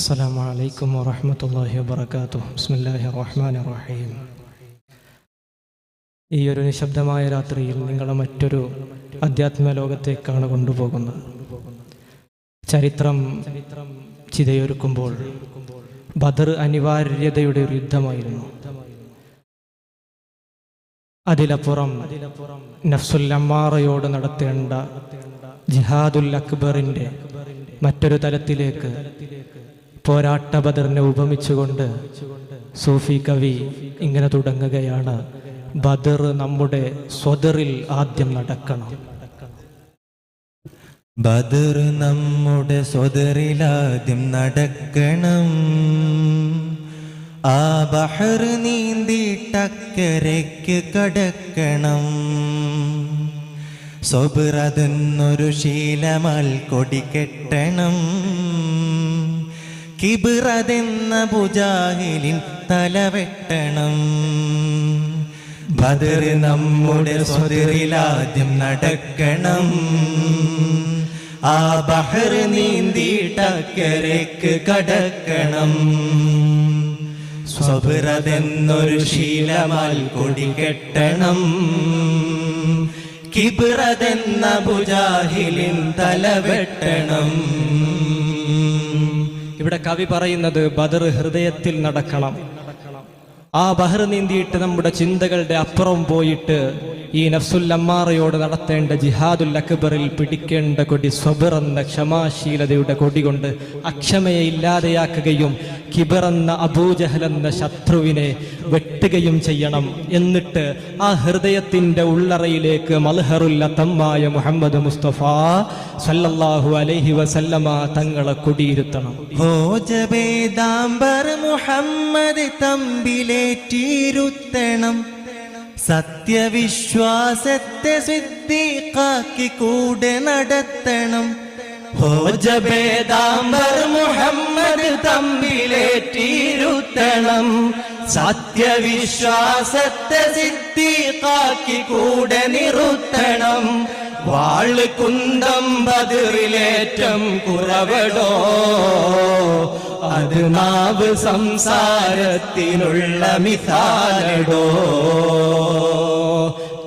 السلام عليكم ورحمة الله وبركاته بسم الله الرحمن الرحيم ഈ ഒരു നിശബ്ദമായ രാത്രിയിൽ നിങ്ങളെ മറ്റൊരു അധ്യാത്മ ലോകത്തേക്കാണ് കൊണ്ടുപോകുന്നത് ചരിത്രം ചിതയൊരുക്കുമ്പോൾ ബദർ അനിവാര്യതയുടെ ഒരു യുദ്ധമായിരുന്നു അതിലപ്പുറം നഫ്സുൽ അമ്മാറയോട് നടത്തേണ്ട ജിഹാദുൽ അക്ബറിന്റെ മറ്റൊരു തലത്തിലേക്ക് പോരാട്ട ബദറിനെ ഉപമിച്ചുകൊണ്ട് സൂഫി കവി ഇങ്ങനെ തുടങ്ങുകയാണ്. ബദർ നമ്മുടെ സ്വദറിൽ ആദ്യം നടക്കണം. ബദർ നമ്മുടെ സ്വതറിലാദ്യം നടക്കണം. ആ ബഹർ നീന്തിട്ടക്കരയ്ക്ക് കടക്കണം. സ്വബിറതെന്നൊരു ശീലമാൽ കൊടി കെട്ടണം. കിബിറതെന്ന പുജാഹിലിൻ തലവെട്ടണം. ബദർ നമ്മുടെ സ്വതിറിലാദ്യം നടക്കണം. ആ ബഹർ നീന്തിയിട്ടക്കരക്ക് കടക്കണം. സ്വബിറതെന്നൊരു ശീലമാൽ കൊടി കെട്ടണം. കിബിറതെന്ന പുജാഹിലിൻ തലവെട്ടണം. ഇവിടെ കവി പറയുന്നത് ബദർ ഹൃദയത്തിൽ നടക്കണം. ആ ബഹർ നീന്തിയിട്ട് നമ്മുടെ ചിന്തകളുടെ അപ്പുറം പോയിട്ട് ഈ നഫ്സുൽ അമ്മാറയോട് നടത്തേണ്ട ജിഹാദുൽ അക്ബറിൽ പിടിക്കേണ്ട കൊടി സ്വബിർ എന്ന ക്ഷമാശീലതയുടെ കൊടി കൊണ്ട് അക്ഷമയെ ഇല്ലാതെയാക്കുകയും കിബർ എന്ന അബൂജഹൽ എന്ന ശത്രുവിനെ വെട്ടുകയും ചെയ്യണം. എന്നിട്ട് ആ ഹൃദയത്തിന്റെ ഉള്ളറയിലേക്ക് മൽഹറുല്ല തമ്മായ മുഹമ്മദ് മുസ്തഫ സല്ലല്ലാഹു അലൈഹി വസല്ലമ തങ്ങളെ കുടിയിരുത്തണം. ഭോജവേദാംബർ മുഹമ്മദ് തമ്പിലേറ്റിരുത്തണം. സത്യവിശ്വാസത്തെ സിദ്ദീഖാക്കി കൂടെ നടത്തണം. ഭോജവേദാംബർ തമ്പിലേറ്റിരുത്തണം. സത്യവിശ്വാസത്തെ സിദ്ദീഖാക്കി കൂടെ നിറുത്തണം. വാൾ കുന്തം പതിറിലേറ്റം കുറവടോ? അത് നാവ് സംസാരത്തിനുള്ള മിസാലടോ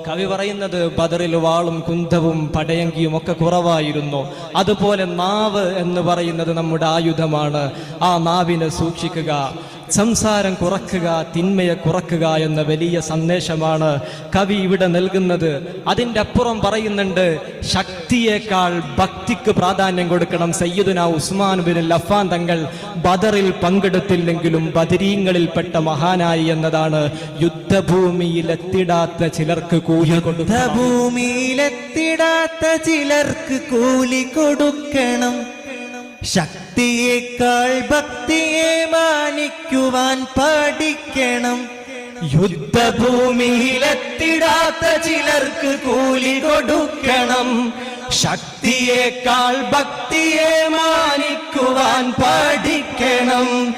കവി പറയുന്നത് ബദറിൽ വാളും കുന്തവും പടയങ്കിയും ഒക്കെ കുറവായിരുന്നു. അതുപോലെ നാവ് എന്ന് പറയുന്നത് നമ്മുടെ ആയുധമാണ്. ആ നാവിനെ സൂക്ഷിക്കുക. സംസാരം കുറക്കുക തിന്മയെ കുറക്കുക എന്ന വലിയ സന്ദേശമാണ് കവി ഇവിടെ നൽകുന്നത്. അതിന്റെ അപ്പുറം പറയുന്നുണ്ട് ശക്തിയേക്കാൾ ഭക്തിക്ക് പ്രാധാന്യം കൊടുക്കണം സയ്യിദുന ഉസ്മാൻ ബിൻ ലഫാൻ തങ്ങൾ ബദറിൽ പങ്കെടുത്തില്ലെങ്കിലും ബദരീങ്ങളിൽപ്പെട്ട മഹാനായി എന്നതാണ്. യുദ്ധഭൂമിയിലെത്തിടാത്ത ചിലർക്ക് കൂലി യുദ്ധഭൂമിയിലെത്തിടാത്ത ചിലർക്ക് കൂലി കൊടുക്കണം. ശക്തിയേക്കാൾ ഭക്തിയെ മാനിക്കുവാൻ പഠിക്കണം. യുദ്ധഭൂമിയിലെത്തിടാത്ത ചിലർക്ക് കൂലി കൊടുക്കണം. ശക്തിയേക്കാൾ ഭക്തിയെ മാനിക്കുവാൻ പഠിക്കണം.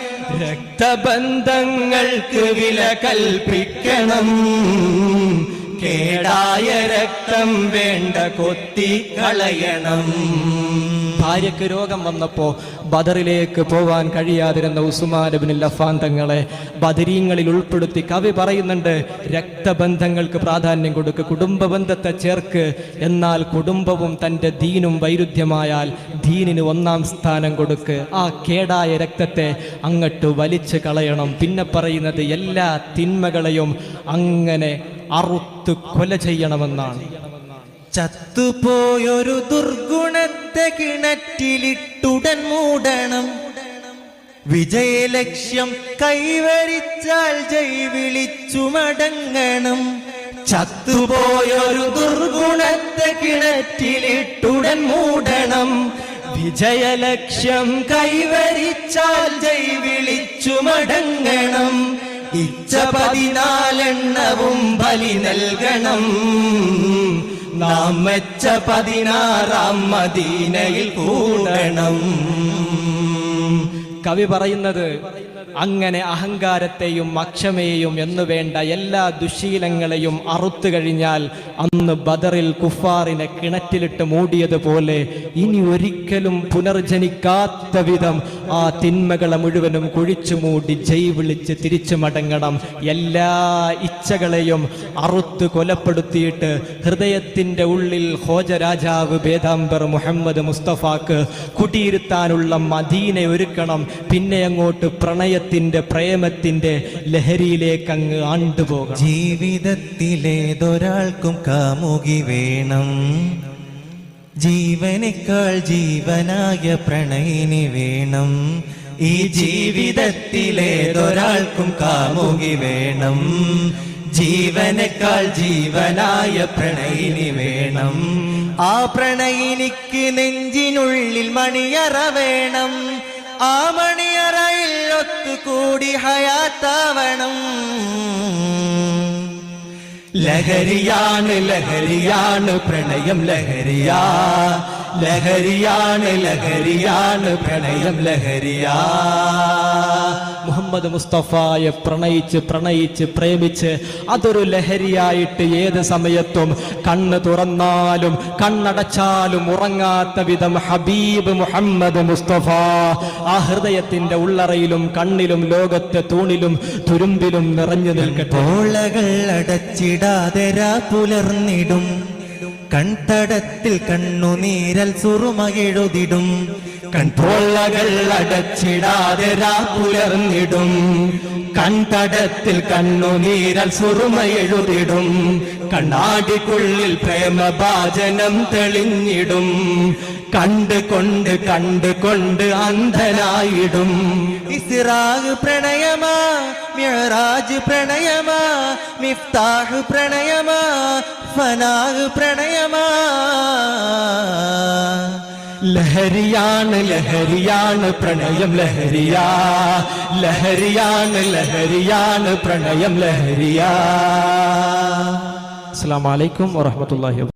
രക്തബന്ധങ്ങൾക്ക് വില കൽപ്പിക്കണം. കേടായ രക്തം വേണ്ട കൊത്തി കളയണം. ഭാര്യക്ക് രോഗം വന്നപ്പോ ബദറിലേക്ക് പോവാൻ കഴിയാതിരുന്ന ഉസ്മാൻ ബിൻ ലഫാൻ തങ്ങളെ ബദരീങ്ങളിൽ ഉൾപ്പെടുത്തി കവി പറയുന്നുണ്ട് രക്തബന്ധങ്ങൾക്ക് പ്രാധാന്യം കൊടുക്കുക കുടുംബ ബന്ധത്തെ ചേർക്ക്. എന്നാൽ കുടുംബവും തന്റെ ദീനും വൈരുദ്ധ്യമായാൽ ദീനിന് ഒന്നാം സ്ഥാനം കൊടുക്ക്. ആ കേടായ രക്തത്തെ അങ്ങട്ട് വലിച്ചു കളയണം. പിന്നെ പറയുന്നത് എല്ലാ തിന്മകളെയും അങ്ങനെ അറുത്ത് കൊല ചെയ്യണമെന്നാണ്. ചത്തുപോയൊരു ദുർഗുണത്തെ കിണറ്റിലിട്ടുടൻ മൂടണം. വിജയലക്ഷ്യം കൈവരിച്ചാൽ ജയ് വിളിച്ചു മടങ്ങണം ചത്തുപോയൊരു ദുർഗുണത്തെ കിണറ്റിലിട്ടുടൻ മൂടണം. വിജയലക്ഷ്യം കൈവരിച്ചാൽ ജൈ വിളിച്ചു മടങ്ങണം. ഇച്ഛ പതിനാലെണ്ണവും ബലി നൽകണം. നാം മെച്ച പതിനാറാം മദീനയിൽ കൂടണം. കവി പറയുന്നത് അങ്ങനെ അഹങ്കാരത്തെയും അക്ഷമയെയും എന്നു വേണ്ട എല്ലാ ദുശീലങ്ങളെയും അറുത്തു കഴിഞ്ഞാൽ അന്ന് ബദറിൽ കുഫാറിനെ കിണറ്റിലിട്ട് മൂടിയതുപോലെ ഇനി ഒരിക്കലും പുനർജനിക്കാത്ത വിധം ആ തിന്മകളെ മുഴുവനും കുഴിച്ചു മൂടി ജയ് വിളിച്ച് തിരിച്ചു മടങ്ങണം. എല്ലാ ഇച്ഛകളെയും അറുത്ത് കൊലപ്പെടുത്തിയിട്ട് ഹൃദയത്തിന്റെ ഉള്ളിൽ ഹോജ രാജാവ് ബേദാംബർ മുഹമ്മദ് മുസ്തഫാക്ക് കുടിയിരുത്താനുള്ള മദീനെ ഒരുക്കണം പിന്നെ അങ്ങോട്ട് പ്രണയത്തിന്റെ പ്രേമത്തിന്റെ ലഹരിയിലേക്ക് അങ്ങ് ആണ്ടുപോകണം. ജീവിതത്തിലേതൊരാൾക്കും കാമുകി വേണം. ജീവനേക്കാൾ ജീവനായ പ്രണയിനി വേണം. ഈ ജീവിതത്തിലേതൊരാൾക്കും കാമുകി വേണം. ജീവനേക്കാൾ ജീവനായ പ്രണയിനി വേണം. ആ പ്രണയിനിക്ക് നെഞ്ചിനുള്ളിൽ മണിയറ വേണം. ആ മണിയറയിൽ ഒത്തുകൂടി ഹയാത്താവണം. ലഹരിയാണ് ലഹരിയാണ് പ്രണയം ലഹരിയാ. ലഹരിയാണ് ലഹരിയാണ് പ്രണയം ലഹരിയാ. മുഹമ്മദ് മുസ്തഫയെ പ്രണയിച്ച് പ്രണയിച്ച് പ്രേമിച്ച് അതൊരു ലഹരിയായിട്ട് ഏത് സമയത്തും കണ്ണ് തുറന്നാലും കണ്ണടച്ചാലും ഉറങ്ങാത്ത വിധം ഹബീബ് മുഹമ്മദ് മുസ്തഫ. ആ ഹൃദയത്തിന്റെ ഉള്ളറയിലും കണ്ണിലും ലോകത്തെ തൂണിലും തുരുമ്പിലും നിറഞ്ഞു നിൽക്കട്ടെ. പുലർന്നിടും. കൺതടത്തിൽ കണ്ണുനീരൽ സുറുമയെഴുതിടും കൺപോളകൾ അടച്ചിടാതെ പുലർന്നിടും. കൺതടത്തിൽ കണ്ണുനീരൽ സുറുമയെഴുതിടും കണ്ണാടിക്കുള്ളിൽ പ്രേമഭാചനം തെളിഞ്ഞിടും. കണ്ട് കൊണ്ട് അന്ധനായിടും. ഇസ്രാഗ് പ്രണയമാ മിഴറാജ് പ്രണയമാ മിഫ്താഹ് പ്രണയമാ ഫനാഹ് പ്രണയമാ. ലഹരിയാണ് ലഹരിയാണ് പ്രണയം ലഹരിയാ. ലഹരിയാണ് ലഹരിയാണ് പ്രണയം ലഹരിയാ. അസ്സാം വലൈക്കും വാഹമത്തല്ലാഹി